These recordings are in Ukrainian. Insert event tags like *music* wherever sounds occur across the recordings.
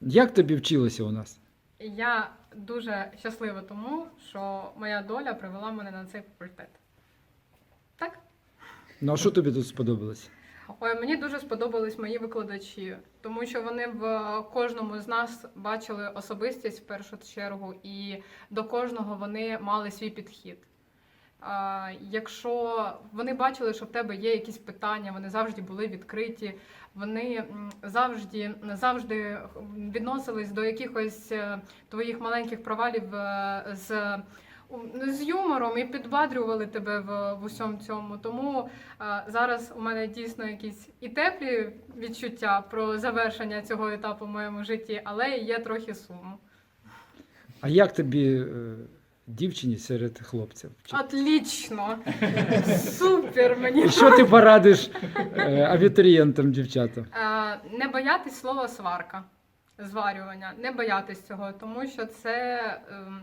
Як тобі вчилося у нас? Я дуже щаслива тому, що моя доля привела мене на цей факультет. Так? Ну а що тобі тут сподобалося? Ой, мені дуже сподобались мої викладачі, тому що вони в кожному з нас бачили особистість в першу чергу, і до кожного вони мали свій підхід. Якщо вони бачили, що в тебе є якісь питання, вони завжди були відкриті, вони завжди, завжди відносились до якихось е, твоїх маленьких провалів е, з, з юмором і підбадрювали тебе в, в усьому цьому. Тому Зараз у мене дійсно якісь і теплі відчуття про завершення цього етапу в моєму житті, але є трохи суму. А як тобі е, дівчині серед хлопців? Отлично! Супер! Мені І що ти порадиш е, абітурієнтам, дівчатам? А, не боятись слова сварка, зварювання, не боятись цього, тому що це ем,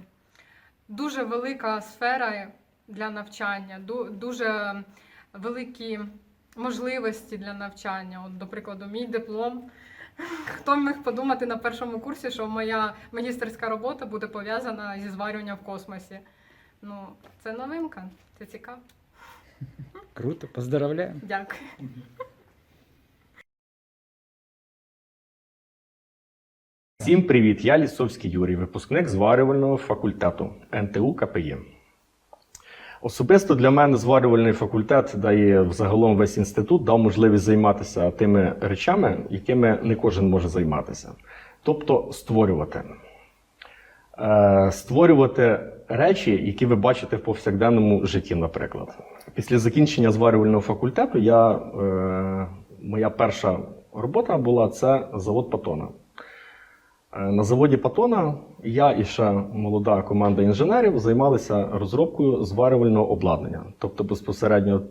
дуже велика сфера для навчання, ду- дуже великі можливості для навчання. От, до прикладу, мій диплом. Хто міг подумати на першому курсі, що моя магістерська робота буде пов'язана зі зварюванням в космосі? Ну, це новинка, це цікаво. Круто, поздравляємо. Дякую. Всім привіт! Я Лісовський Юрій, випускник зварювального факультету НТУ КПЄ. Особисто для мене зварювальний факультет дає взагалом весь інститут дав можливість займатися тими речами, якими не кожен може займатися. Тобто створювати. Е, Створювати речі, які ви бачите в повсякденному житті, наприклад. Після закінчення зварювального факультету я, е, моя перша робота була це завод Патона. Е, На заводі Патона я і ще молода команда інженерів займалися розробкою зварювального обладнання, тобто безпосередньо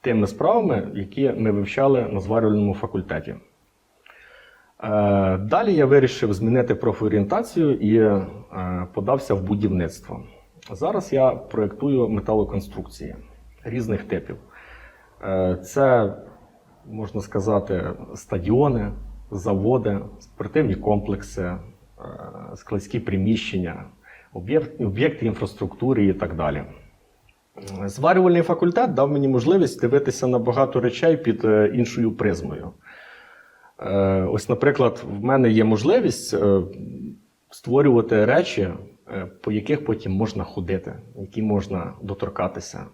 тими справами, які ми вивчали на зварювальному факультеті. Е, Далі я вирішив змінити профорієнтацію і е, подався в будівництво. Зараз я проєктую металоконструкції різних типів. Це, можна сказати, стадіони, заводи, спортивні комплекси, е, складські приміщення, об'єкти інфраструктури і так далі. Зварювальний факультет дав мені можливість дивитися на багато речей під е, іншою призмою. Е, Ось, наприклад, в мене є можливість створювати речі, по яких потім можна ходити, які можна доторкатися,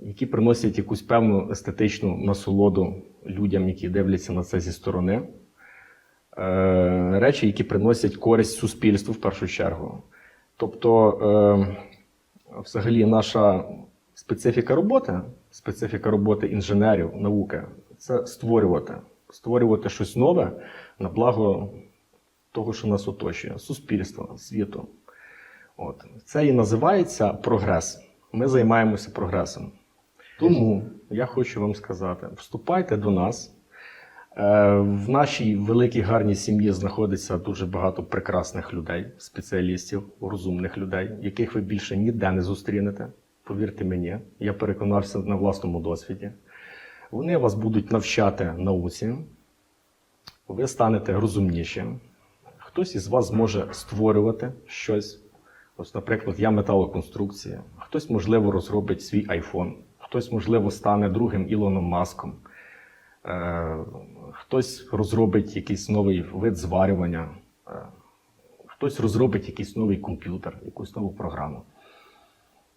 які приносять якусь певну естетичну насолоду людям, які дивляться на це зі сторони. Е, Речі, які приносять користь суспільству в першу чергу. Тобто, е, взагалі, наша специфіка роботи, специфіка роботи інженерів, науки це створювати. Створювати щось нове на благо того, що нас оточує, суспільства, світу. От. Це і називається прогрес. Ми займаємося прогресом. Тому я хочу вам сказати: вступайте до нас. Е, В нашій великій гарній сім'ї знаходиться дуже багато прекрасних людей, спеціалістів, розумних людей, яких ви більше ніде не зустрінете. Повірте мені, я переконався на власному досвіді. Вони вас будуть навчати науці, ви станете розумнішим. Хтось із вас зможе створювати щось. Ось, наприклад, я металоконструкція, хтось, можливо, розробить свій iPhone, хтось, можливо, стане другим Ілоном Маском, е, хтось розробить якийсь новий вид зварювання, е, хтось розробить якийсь новий комп'ютер, якусь нову програму.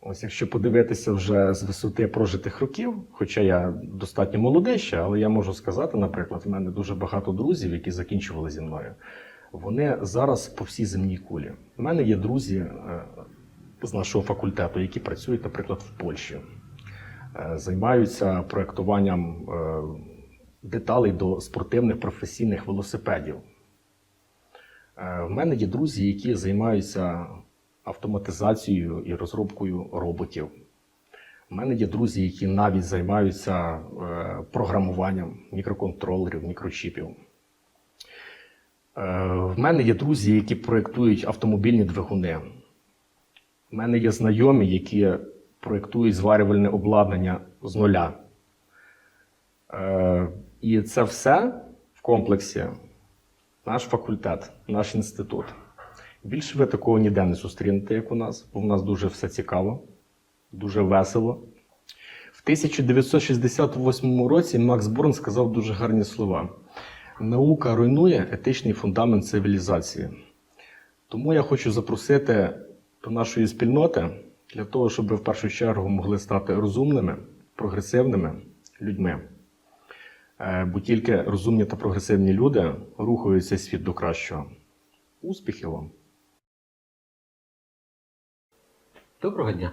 Ось якщо подивитися вже з висоти прожитих років, хоча я достатньо молодий ще, але я можу сказати, наприклад, в мене дуже багато друзів, які закінчували зі мною. Вони зараз по всій земній кулі. У мене є друзі е, з нашого факультету, які працюють, наприклад, в Польщі, займаються проектуванням е, деталей до спортивних професійних велосипедів. Е, В мене є друзі, які займаються автоматизацією і розробкою роботів. У мене є друзі, які навіть займаються е, програмуванням мікроконтролерів, мікрочіпів. Е, В мене є друзі, які проєктують автомобільні двигуни. У мене є знайомі, які проєктують зварювальне обладнання з нуля. Е, І це все в комплексі наш факультет, наш інститут. Більше ви такого ніде не зустрінете, як у нас, бо в нас дуже все цікаво, дуже весело. В 1968 році Макс Борн сказав дуже гарні слова: наука руйнує етичний фундамент цивілізації. Тому я хочу запросити до нашої спільноти для того, щоб ви в першу чергу могли стати розумними, прогресивними людьми. Е, Бо тільки розумні та прогресивні люди рухають цей світ до кращого. Успіхів вам! Доброго дня.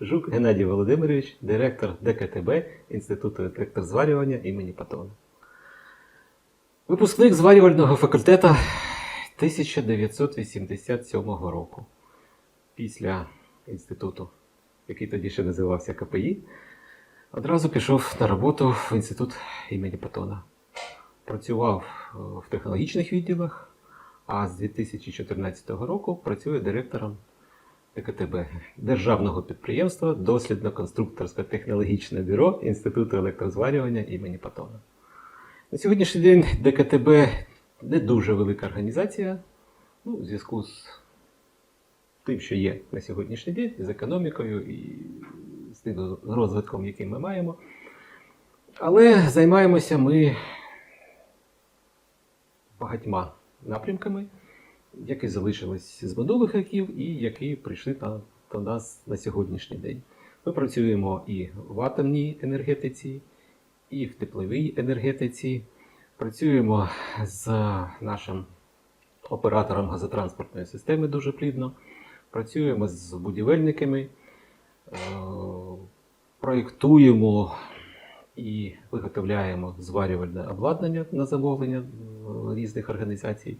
Жук Геннадій Володимирович, директор ДКТБ Інституту електрозварювання імені Патона. Випускник зварювального факультету 1987 року. Після інституту, який тоді ще називався КПІ, одразу пішов на роботу в інститут імені Патона. Працював е, в технологічних відділах, а з 2014 року працює директором ДКТБ Державного підприємства Дослідно-конструкторське технологічне бюро Інституту електрозварювання імені Патона. На сьогоднішній день ДКТБ не дуже велика організація, ну, в зв'язку з тим, що є на сьогоднішній день, з економікою і з тим розвитком, який ми маємо. Але займаємося ми багатьма напрямками які залишились з минулих років і які прийшли на, до нас на сьогоднішній день. Ми працюємо і в атомній енергетиці, і в тепловій енергетиці. Працюємо з нашим оператором газотранспортної системи дуже плідно. Працюємо з будівельниками, е, проєктуємо і виготовляємо зварювальне обладнання на замовлення е, різних організацій.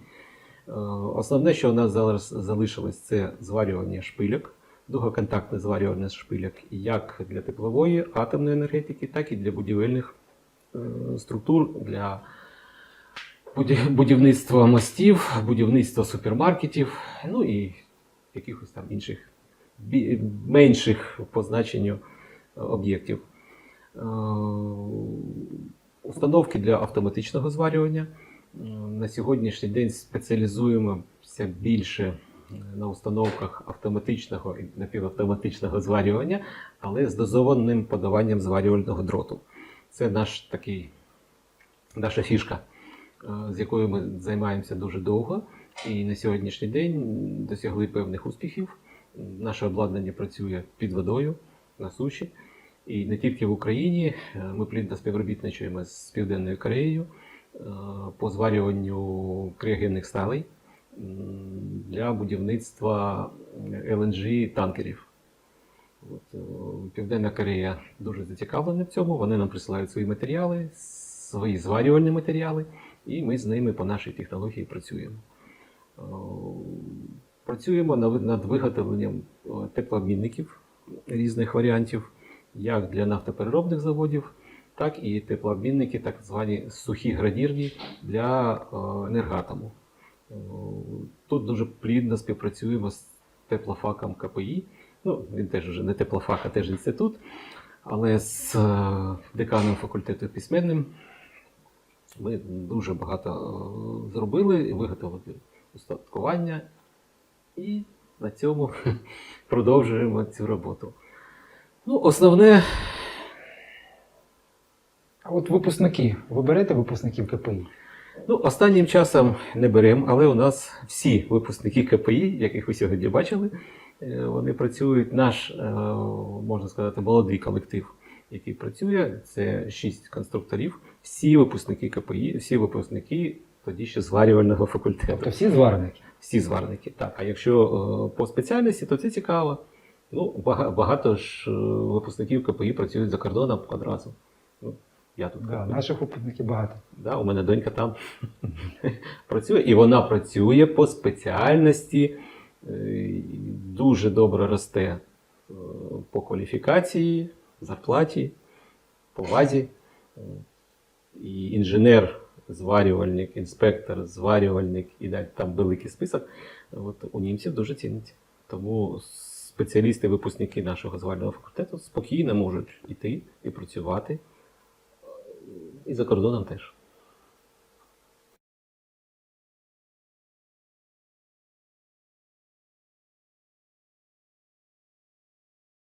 Е, Основне, що у нас зараз залишилось, це зварювання шпильок, дугоконтактне зварювання шпильок як для теплової, атомної енергетики, так і для будівельних структур, для буді- будівництва мостів, будівництва супермаркетів, ну і якихось там інших менших по значенню е, об'єктів. Е, Установки для автоматичного зварювання. На сьогоднішній день спеціалізуємося більше на установках автоматичного і напівавтоматичного зварювання, але з дозованим подаванням зварювального дроту. Це наш такий, наша фішка, е, з якою ми займаємося дуже довго. І на сьогоднішній день досягли певних успіхів. Наше обладнання працює під водою на суші. І не тільки в Україні. Ми плідно співробітничаємо з Південною Кореєю е, по зварюванню криогенних сталей для будівництва LNG танкерів. От, е, Південна Корея дуже зацікавлена в цьому. Вони нам присилають свої матеріали, свої зварювальні матеріали, і ми з ними по нашій технології працюємо. Е, Працюємо над виготовленням е, теплообмінників різних варіантів, як для нафтопереробних заводів, так і теплообмінники, так звані сухі градірні для е, енергатому. Тут дуже плідно співпрацюємо з теплофаком КПІ. Ну, він теж вже не теплофак, а теж інститут, але з деканом факультету письменним ми дуже багато зробили, виготовили устаткування і на цьому *laughs* продовжуємо цю роботу. Ну, основне, А от випускники, ви берете випускників КПІ? ну, останнім часом не беремо, але у нас всі випускники КПІ, яких ви сьогодні бачили, е, вони працюють. Наш, е, можна сказати, молодий колектив, який працює, це шість конструкторів. Всі випускники КПІ, всі випускники тоді ще зварювального факультету. Тобто всі зварники? Всі зварники, так. А якщо е, по спеціальності, то це цікаво. Ну, багато ж е, випускників КПІ працюють за кордоном одразу. Ну, я тут Да, наших випускників багато. да, у мене донька там *laughs* працює, і вона працює по спеціальності, е, дуже добре росте по кваліфікації, зарплаті, повазі. І інженер, зварювальник, інспектор, зварювальник, і далі там великий список. От у німців дуже ціниться. Тому спеціалісти, випускники нашого зварювального факультету спокійно можуть іти і працювати. І за кордоном теж.